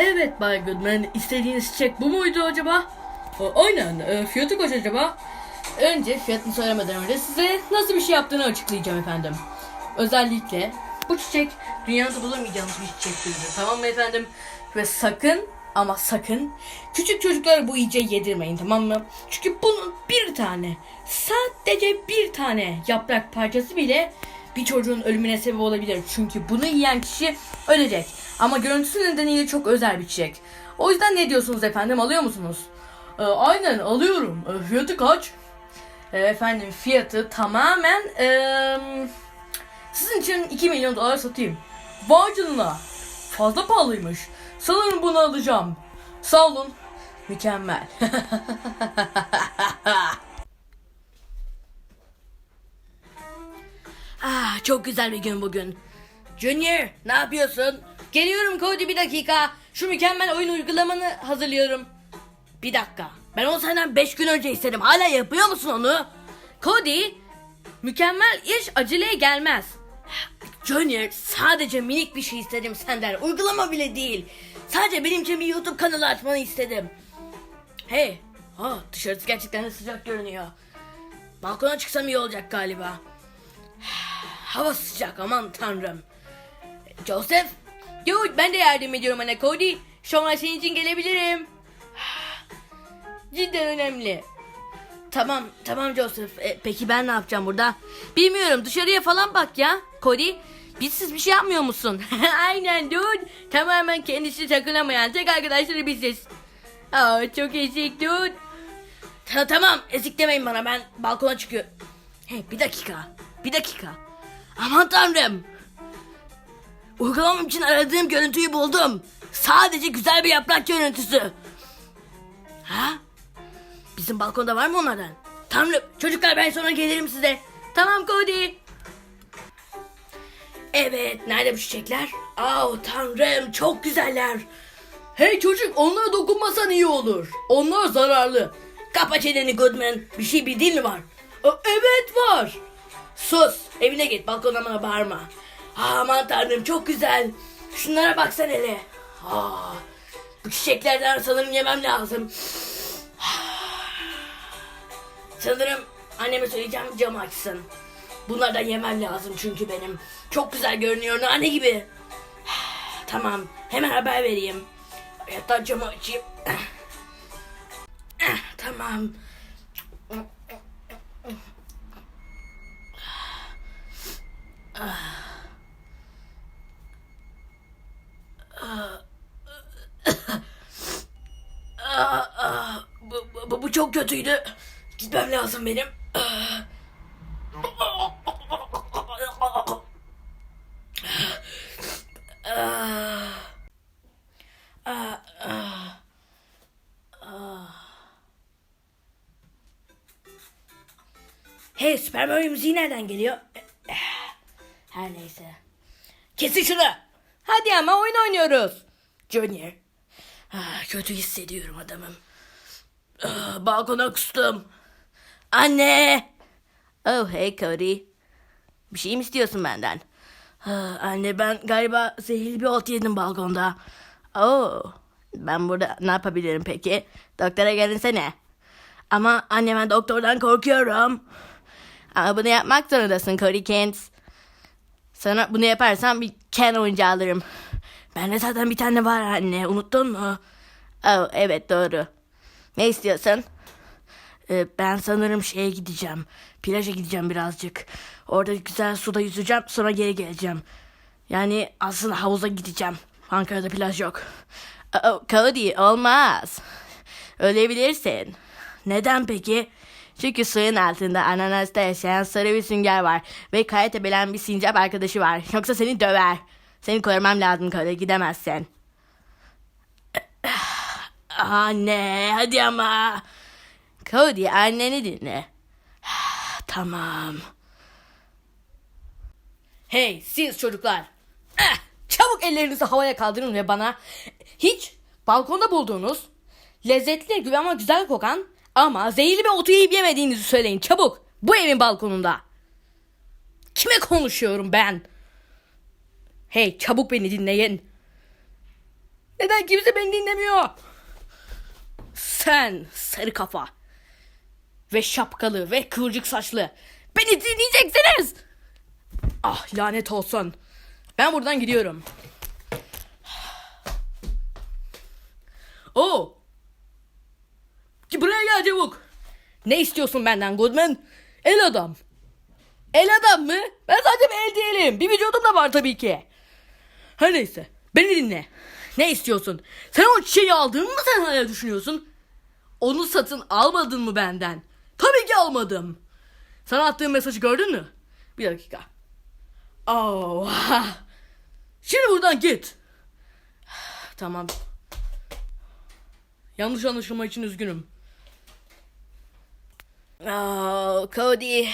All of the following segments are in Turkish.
Evet Bay Goodman, istediğiniz çiçek bu muydu acaba? E, aynen, e, fiyatı kaç acaba? Önce fiyatını söylemeden önce size nasıl bir şey yaptığını açıklayacağım efendim. Özellikle bu çiçek dünyada bulamayacağınız bir çiçek türüdür. Tamam mı efendim? Ve sakın ama sakın küçük çocuklara bu iyice yedirmeyin tamam mı? Çünkü bunun bir tane sadece bir tane yaprak parçası bile bir çocuğun ölümüne sebep olabilir. Çünkü bunu yiyen kişi ölecek. Ama görüntüsü nedeniyle çok özel bir çiçek. O yüzden ne diyorsunuz efendim alıyor musunuz? E, aynen alıyorum. E, fiyatı kaç? E, efendim fiyatı tamamen eee, sizin için 2 milyon dolar satayım. Vay canına. Fazla pahalıymış. Sanırım bunu alacağım. Sağ olun. Mükemmel. ah, çok güzel bir gün bugün. Junior, ne yapıyorsun? Geliyorum Cody bir dakika. Şu mükemmel oyun uygulamanı hazırlıyorum. Bir dakika. Ben onu senden 5 gün önce istedim. Hala yapıyor musun onu? Cody, mükemmel iş aceleye gelmez. Junior, sadece minik bir şey istedim senden. Uygulama bile değil. Sadece benim için bir YouTube kanalı açmanı istedim. Hey, ha, dışarısı gerçekten sıcak görünüyor. Balkona çıksam iyi olacak galiba. Hava sıcak aman tanrım. Joseph, Dude ben de yardım ediyorum anne Cody. Sonra senin için gelebilirim. Cidden önemli. Tamam, tamam Joseph. E, peki ben ne yapacağım burada? Bilmiyorum, dışarıya falan bak ya. Cody, bizsiz bir şey yapmıyor musun? Aynen dude. Tamamen kendisi takılamayan tek arkadaşları biziz. Aa, çok ezik dude. Ta- tamam, ezik demeyin bana. Ben balkona çıkıyorum. Hey, bir dakika. Bir dakika. Aman tanrım. Uygulamam için aradığım görüntüyü buldum. Sadece güzel bir yaprak görüntüsü. Ha? Bizim balkonda var mı onlardan? Tanrım çocuklar ben sonra gelirim size. Tamam Cody. Evet nerede bu çiçekler? Aa tanrım çok güzeller. Hey çocuk onlara dokunmasan iyi olur. Onlar zararlı. Kapa çeneni Goodman. Bir şey bildiğin mi var? Aa, evet var. Sus evine git balkona bana bağırma. Aman tanrım çok güzel. Şunlara baksan hele. Aa, bu çiçeklerden sanırım yemem lazım. Sanırım anneme söyleyeceğim camı açsın. Bunlardan yemem lazım çünkü benim. Çok güzel görünüyor nane gibi. Tamam hemen haber vereyim. Hatta camı açayım. Tamam. Aa, aa, bu, bu, çok kötüydü. Gitmem lazım benim. Hey Süper Mario müziği nereden geliyor? Her neyse. Kesin şunu. Hadi ama oyun oynuyoruz. Junior. Ah, kötü hissediyorum adamım. Ah, balkona kustum. Anne. Oh hey Cody. Bir şey mi istiyorsun benden? Ah, anne ben galiba zehirli bir ot yedim balkonda. Oh. Ben burada ne yapabilirim peki? Doktora gelinsene. Ama anne ben doktordan korkuyorum. Ama bunu yapmak zorundasın Cody Kent. Sana bunu yaparsan bir Ken oyuncağı alırım. Bende zaten bir tane var anne. Unuttun mu? Oh, evet doğru. Ne istiyorsun? Ee, ben sanırım şeye gideceğim. Plaja gideceğim birazcık. Orada güzel suda yüzeceğim. Sonra geri geleceğim. Yani aslında havuza gideceğim. Ankara'da plaj yok. Oh, Cody olmaz. Ölebilirsin. Neden peki? Çünkü suyun altında ananasta yaşayan sarı bir sünger var. Ve kaya tepelen bir sincap arkadaşı var. Yoksa seni döver. Seni korumam lazım Cody gidemezsin. Anne hadi ama. Cody anneni dinle. tamam. Hey siz çocuklar. Eh, çabuk ellerinizi havaya kaldırın ve bana hiç balkonda bulduğunuz lezzetli gibi ama güzel kokan ama zehirli bir otu yiyip yemediğinizi söyleyin çabuk. Bu evin balkonunda. Kime konuşuyorum ben? Hey çabuk beni dinleyin. Neden kimse beni dinlemiyor? Sen sarı kafa ve şapkalı ve kıvırcık saçlı beni dinleyeceksiniz. Ah lanet olsun. Ben buradan gidiyorum. Oo. Ki Buraya gel çabuk. Ne istiyorsun benden Goodman? El adam. El adam mı? Ben sadece bir el değilim. Bir vücudum da var tabii ki. Her neyse. Beni dinle. Ne istiyorsun? Sen o çiçeği aldın mı sen hala düşünüyorsun? Onu satın almadın mı benden? Tabii ki almadım. Sana attığım mesajı gördün mü? Bir dakika. Oh. Şimdi buradan git. Tamam. Yanlış anlaşılma için üzgünüm. Oh, Cody.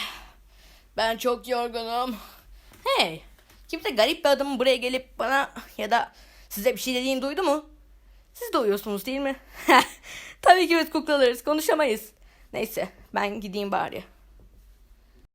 Ben çok yorgunum. Hey. Kimse garip bir adamın buraya gelip bana ya da size bir şey dediğini duydu mu? Siz de uyuyorsunuz değil mi? Tabii ki biz kuklalarız. Konuşamayız. Neyse ben gideyim bari.